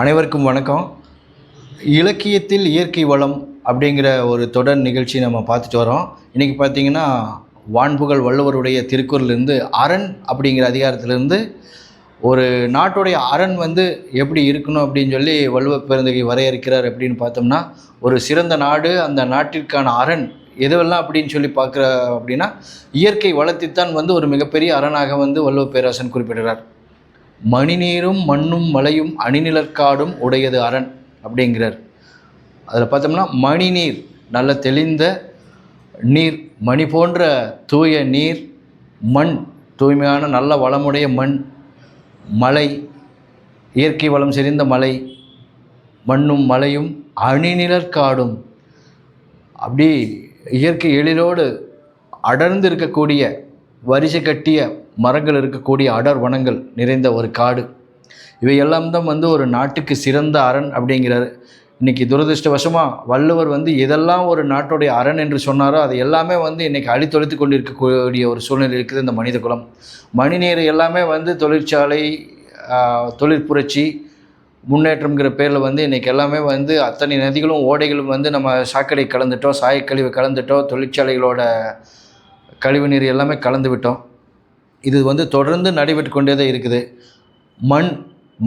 அனைவருக்கும் வணக்கம். இலக்கியத்தில் இயற்கை வளம் அப்படிங்கிற ஒரு தொடர் நிகழ்ச்சி நம்ம பார்த்துட்டு வரோம். இன்றைக்கி பார்த்தீங்கன்னா வான்புகழ் வள்ளுவருடைய திருக்குறளிலிருந்து அரண் அப்படிங்கிற அதிகாரத்திலிருந்து ஒரு நாட்டுடைய அரண் வந்து எப்படி இருக்கணும் அப்படின்னு சொல்லி வள்ளுவ பெருந்தகை வரையறுக்கிறார் அப்படின்னு பார்த்தோம்னா ஒரு சிறந்த நாடு அந்த நாட்டிற்கான அரண் எதுவெல்லாம் அப்படின்னு சொல்லி பார்க்குற அப்படின்னா இயற்கை வளத்தைத்தான் வந்து ஒரு மிகப்பெரிய அரணாக வந்து வள்ளுவ பேராசன் குறிப்பிடுகிறார். மணிநீரும் மண்ணும் மலையும் அணிநிலற்காடும் உடையது அரண் அப்படிங்கிறார். அதில் பார்த்தோம்னா மணிநீர் நல்ல தெளிந்த நீர் மணி போன்ற தூய நீர் மண் தூய்மையான நல்ல வளமுடைய மண் மலை இயற்கை வளம் செறிந்த மலை மண்ணும் மலையும் அணிநிலற்காடும் அப்படி இயற்கை எழிலோடு அடர்ந்து இருக்கக்கூடிய வரிசை கட்டிய மரங்கள் இருக்கக்கூடிய அடர் வனங்கள் நிறைந்த ஒரு காடு. இவையெல்லாம் தான் வந்து ஒரு நாட்டுக்கு சிறந்த அரண் அப்படிங்கிறாரு. இன்றைக்கி துரதிருஷ்டவசமாக வள்ளுவர் வந்து எதெல்லாம் ஒரு நாட்டுடைய அரண் என்று சொன்னாரோ அது எல்லாமே வந்து இன்றைக்கி அழித்தொழித்து கொண்டு இருக்கக்கூடிய ஒரு சூழ்நிலை இருக்குது இந்த மனித குலம். மணிநீர் எல்லாமே வந்து தொழிற்சாலை தொழிற்புரட்சி முன்னேற்றம்ங்கிற பேரில் வந்து இன்றைக்கி எல்லாமே வந்து அத்தனை நதிகளும் ஓடைகளும் வந்து நம்ம சாக்கடை கலந்துட்டோம் சாயக்கழிவு கலந்துட்டோம் தொழிற்சாலைகளோட கழிவுநீர் எல்லாமே கலந்து விட்டோம். இது வந்து தொடர்ந்து நடைபெற்று கொண்டே தான் இருக்குது. மண்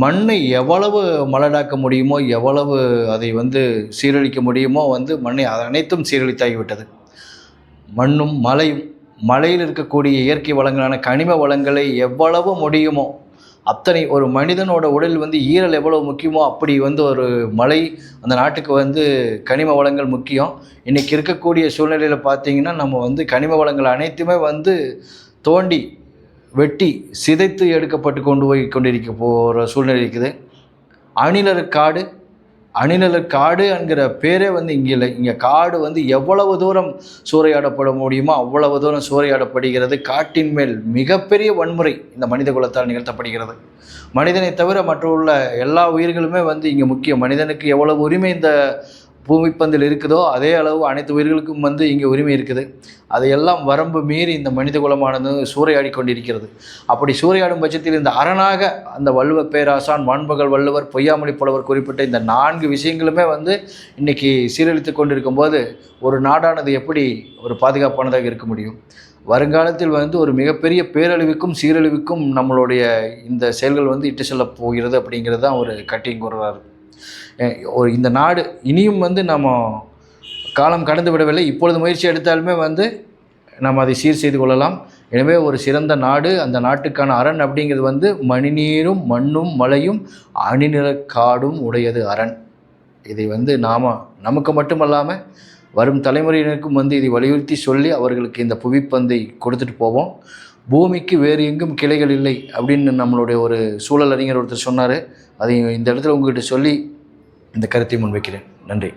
மண்ணை எவ்வளவு மலடாக்க முடியுமோ எவ்வளவு அதை வந்து சீரழிக்க முடியுமோ வந்து மண்ணை அது அனைத்தும் சீரழித்தாகிவிட்டது. மண்ணும் மலையும் மலையில் இருக்கக்கூடிய இயற்கை வளங்களான கனிம வளங்களை எவ்வளவு முடியுமோ அத்தனை ஒரு மனிதனோட உடல் வந்து ஈரல் எவ்வளவு முக்கியமோ அப்படி வந்து ஒரு மலை அந்த நாட்டுக்கு வந்து கனிம வளங்கள் முக்கியம். இன்றைக்கி இருக்கக்கூடிய சூழ்நிலையில் பார்த்திங்கன்னா நம்ம வந்து கனிம வளங்கள் அனைத்துமே வந்து தோண்டி வெட்டி சிதைத்து எடுக்கப்பட்டு கொண்டு போய் கொண்டிருக்க போகிற சூழ்நிலை இருக்குது. அணிலர் காடு அணிலர் காடு என்கிற பேரே வந்து இங்கே இல்லை. இங்கே காடு வந்து எவ்வளவு தூரம் சூறையாடப்பட முடியுமோ அவ்வளவு தூரம் சூறையாடப்படுகிறது. காட்டின் மேல் மிகப்பெரிய வன்முறை இந்த மனித குலத்தால் நிகழ்த்தப்படுகிறது. மனிதனை தவிர மற்ற உள்ள எல்லா உயிர்களுமே வந்து இங்கே முக்கியம். மனிதனுக்கு எவ்வளவு உரிமை இந்த பூமிப்பந்தில் இருக்குதோ அதே அளவு அனைத்து உயிர்களுக்கும் வந்து இங்கே உரிமை இருக்குது. அதையெல்லாம் வரம்பு மீறி இந்த மனித குலமானது சூறையாடி கொண்டிருக்கிறது. அப்படி சூறையாடும் பட்சத்தில் இந்த அரணாக அந்த வள்ளுவ பேராசான் வான்பகல் வள்ளுவர் பொய்யாமொழி புலவர் குறிப்பிட்ட இந்த நான்கு விஷயங்களுமே வந்து இன்னைக்கு சீரழித்து கொண்டிருக்கும் போது ஒரு நாடானது எப்படி ஒரு பாதுகாப்பானதாக இருக்க முடியும்? வருங்காலத்தில் வந்து ஒரு மிகப்பெரிய பேரழிவுக்கும் சீரழிவுக்கும் நம்மளுடைய இந்த செயல்கள் வந்து இட்டு செல்ல போகிறது அப்படிங்கிறது தான் ஒரு கட்டிங் கூறுறாரு. ஒரு இந்த நாடு இனியும் வந்து நம்ம காலம் கடந்து விடவில்லை. இப்பொழுது முயற்சி எடுத்தாலுமே வந்து நம்ம அதை சீர் செய்து கொள்ளலாம். எனவே ஒரு சிறந்த நாடு அந்த நாட்டுக்கான அரண் அப்படிங்கிறது வந்து மணிநீரும் மண்ணும் மலையும் அணிநிலக்காடும் உடையது அரண். இதை வந்து நாம் நமக்கு மட்டுமல்லாமல் வரும் தலைமுறையினருக்கும் வந்து இதை வலியுறுத்தி சொல்லி அவர்களுக்கு இந்த புவிப்பந்தை கொடுத்துட்டு போவோம். பூமிக்கு வேறு எங்கும் கிளைகள் இல்லை அப்படின்னு நம்மளுடைய ஒரு சூழல் அறிஞர் ஒருத்தர் சொன்னார். அதை இந்த இடத்துல உங்ககிட்ட சொல்லி இந்த கருத்தை முன்வைக்கிறேன். நன்றி.